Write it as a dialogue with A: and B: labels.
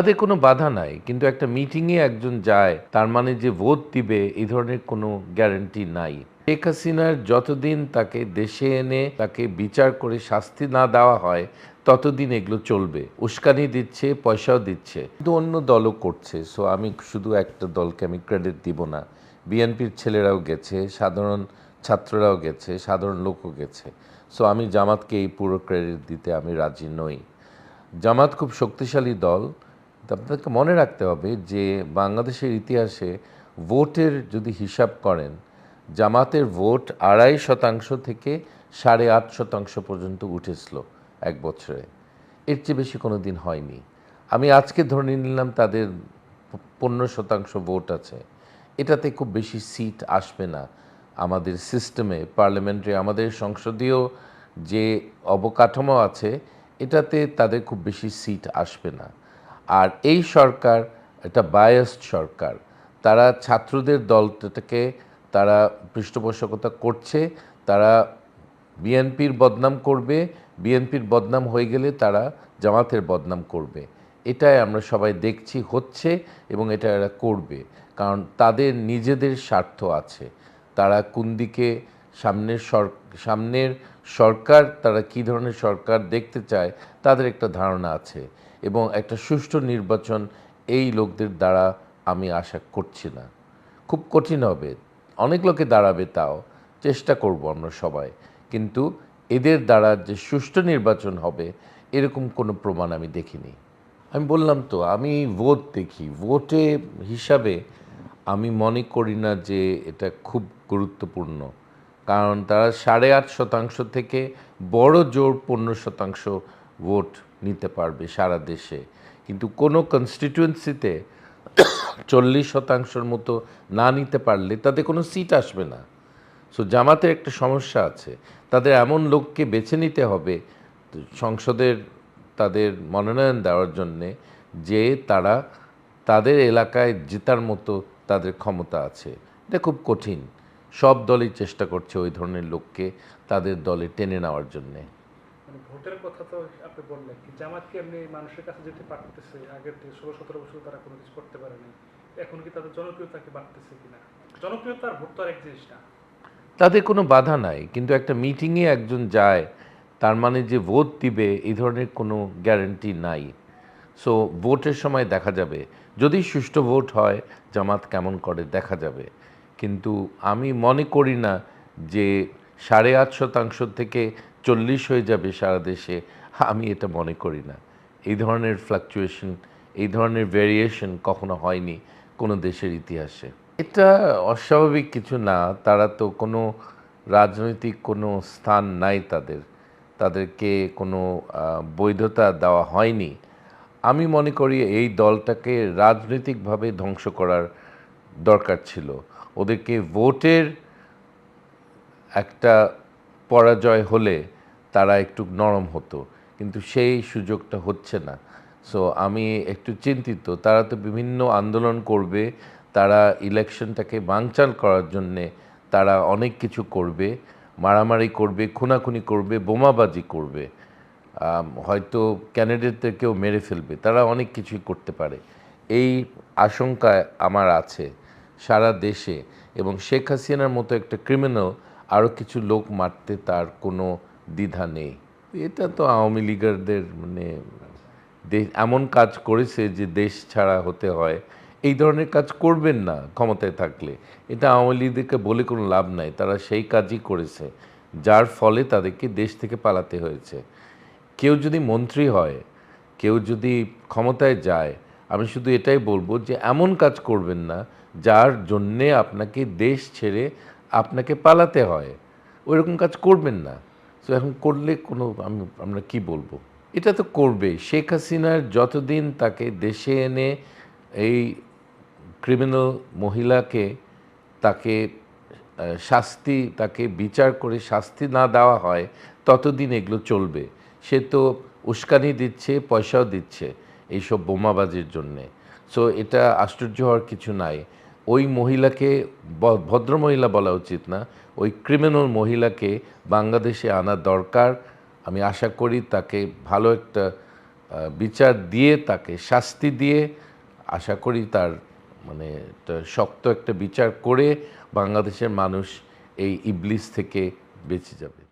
A: তাদের কোনো বাধা নাই, কিন্তু একটা মিটিংয়ে একজন যায়, তার মানে যে ভোট দিবে, এই ধরনের কোনো গ্যারান্টি নাই। শেখ হাসিনার যতদিন তাকে দেশে এনে তাকে বিচার করে শাস্তি না দেওয়া হয়, ততদিন এগুলো চলবে। উস্কানি দিচ্ছে, পয়সাও দিচ্ছে। কিন্তু অন্য দলও করছে সো আমি শুধু একটা দলকে আমি ক্রেডিট দিব না। বিএনপির ছেলেরাও গেছে, সাধারণ ছাত্ররাও গেছে, সাধারণ লোকও গেছে। সো আমি জামাতকে এই পুরো ক্রেডিট দিতে আমি রাজি নই। জামাত খুব শক্তিশালী দল তো আপনাকে মনে রাখতে হবে যে বাংলাদেশের ইতিহাসে ভোটের যদি হিসাব করেন, জামাতের ভোট আড়াই শতাংশ থেকে সাড়ে আট শতাংশ পর্যন্ত উঠেছিল এক বছরে। এর চেয়ে বেশি কোনো দিন হয়নি। আমি আজকে ধরে নিলাম তাদের পনেরো শতাংশ ভোট আছে। এটাতে খুব বেশি সিট আসবে না আমাদের সিস্টেমে, পার্লামেন্টে, আমাদের সংসদীয় যে অবকাঠামো আছে, এটাতে তাদের খুব বেশি সিট আসবে না। আর এই সরকার এটা বায়াসড সরকার। তারা ছাত্রদের দলটাকে তারা পৃষ্ঠপোষকতা করছে, তারা বিএনপির বদনাম করবে, বিএনপির বদনাম হয়ে গেলে তারা জামাতের বদনাম করবে। এটাই আমরা সবাই দেখছি, হচ্ছে এবং এটা এরা করবে। কারণ তাদের নিজেদের স্বার্থ আছে। তারা কোন দিকে সামনের সামনের সরকার, তারা কি ধরনের সরকার দেখতে চায়, তাদের একটা ধারণা আছে। এবং একটা সুষ্ঠু নির্বাচন এই লোকদের দ্বারা আমি আশা করছি না। খুব কঠিন হবে। অনেক লোকে দাঁড়াবে তাও। চেষ্টা করব আমরা সবাই। কিন্তু এদের দ্বারা যে সুষ্ঠু নির্বাচন হবে, এরকম কোনো প্রমাণ আমি দেখিনি। আমি বললাম তো, আমি ভোট দেখি। ভোটে হিসাবে আমি মনে করি না যে এটা খুব গুরুত্বপূর্ণ। কারণ তারা সাড়ে আট শতাংশ থেকে বড় জোর পনেরো শতাংশ ভোট নিতে পারবে সারা দেশে। কিন্তু কোনো কনস্টিটিউয়েন্সিতে চল্লিশ শতাংশের মতো না নিতে পারলে তাতে কোনো সিট আসবে না। সো জামাতের একটা সমস্যা আছে। তাদের এমন লোককে বেছে নিতে হবে সংসদের তাদের মনোনয়ন দেওয়ার জন্যে যে তারা তাদের এলাকায় জেতার মতো তাদের ক্ষমতা আছে। এটা খুব কঠিন। সব দলই চেষ্টা করছে ওই ধরনের লোককে তাদের দলে টেনে নেওয়ার জন্যে।
B: মানে ভোটের কথা তো আপনি বললেন কি জামাত কি এমনি মানুষের কাছে যেতে পারতেছে? আগের থেকে ষোলো সতেরো বছর তারা কোনো কিছু করতে পারেনি এখন কি তাদের জনপ্রিয়তা কি বাড়তেছে কিনা? জনপ্রিয়তা আর ভোট তো আর এক জিনিস না।
A: তাদের কোনো বাধা নাই কিন্তু একটা মিটিংয়ে একজন যায় তার মানে যে ভোট দিবে এই ধরনের কোনো গ্যারেন্টি নাই। সো ভোটের সময় দেখা যাবে। যদি সুষ্ঠু ভোট হয় জামাত কেমন করে দেখা যাবে? কিন্তু আমি মনে করি না যে সাড়ে আট শতাংশ থেকে চল্লিশ হয়ে যাবে সারা দেশে। আমি এটা মনে করি না। এই ধরনের ফ্লাকচুয়েশন এই ধরনের ভেরিয়েশন কখনো হয়নি কোনো দেশের ইতিহাসে। এটা অস্বাভাবিক কিছু না। তারা তো কোনো রাজনৈতিক কোনো স্থান নাই তাদের। তাদেরকে কোনো বৈধতা দেওয়া হয়নি। আমি মনে করি এই দলটাকে রাজনৈতিকভাবে ধ্বংস করার দরকার ছিল। ওদেরকে ভোটের একটা পরাজয় হলে তারা একটু নরম হতো। কিন্তু সেই সুযোগটা হচ্ছে না। সো আমি একটু চিন্তিত। তারা তো বিভিন্ন আন্দোলন করবে। তারা ইলেকশনটাকে বানচাল করার জন্যে তারা অনেক কিছু করবে। মারামারি করবে, খুনাখুনি করবে, বোমাবাজি করবে। হয়তো ক্যান্ডিডেটদেরকেও মেরে ফেলবে। তারা অনেক কিছুই করতে পারে। এই আশঙ্কা আমার আছে। সারা দেশে এবং শেখ হাসিনার মতো একটা ক্রিমিনাল আরও কিছু লোক মারতে তার কোনো দ্বিধা নেই। এটা তো আওয়ামী লীগারদের মানে দে- এমন কাজ করেছে যে দেশ ছাড়া হতে হয়। এই ধরনের কাজ করবেন না ক্ষমতায় থাকলে। এটা আওয়ামী লীগদেরকে বলে কোনো লাভ নাই। তারা সেই কাজই করেছে, যার ফলে তাদেরকে দেশ থেকে পালাতে হয়েছে। কেউ যদি মন্ত্রী হয়, কেউ যদি ক্ষমতায় যায় আমি শুধু এটাই বলব যে এমন কাজ করবেন না যার জন্যে আপনাকে দেশ ছেড়ে আপনাকে পালাতে হয়। ওইরকম কাজ করবেন না। তো এখন করলে কোনো আমি, আমরা কি বলব? এটা তো করবে শেখ হাসিনার যতদিন তাকে দেশে এনে এই ক্রিমিনাল মহিলাকে তাকে শাস্তি, তাকে বিচার করে শাস্তি না দেওয়া হয়, ততদিন এগুলো চলবে। সে তো উস্কানি দিচ্ছে, পয়সাও দিচ্ছে। এইসব বোমাবাজির জন্যে। সো এটা আশ্চর্য হওয়ার কিছু নাই। ওই মহিলাকে ভদ্র মহিলা বলা উচিত না, ওই ক্রিমিনাল মহিলাকে বাংলাদেশে আনা দরকার। আমি আশা করি তাকে ভালো একটা বিচার দিয়ে, তাকে শাস্তি দিয়ে, আশা করি তার মানে শক্ত একটা বিচার করে বাংলাদেশের মানুষ এই ইবলিস থেকে বেঁচে যাবে।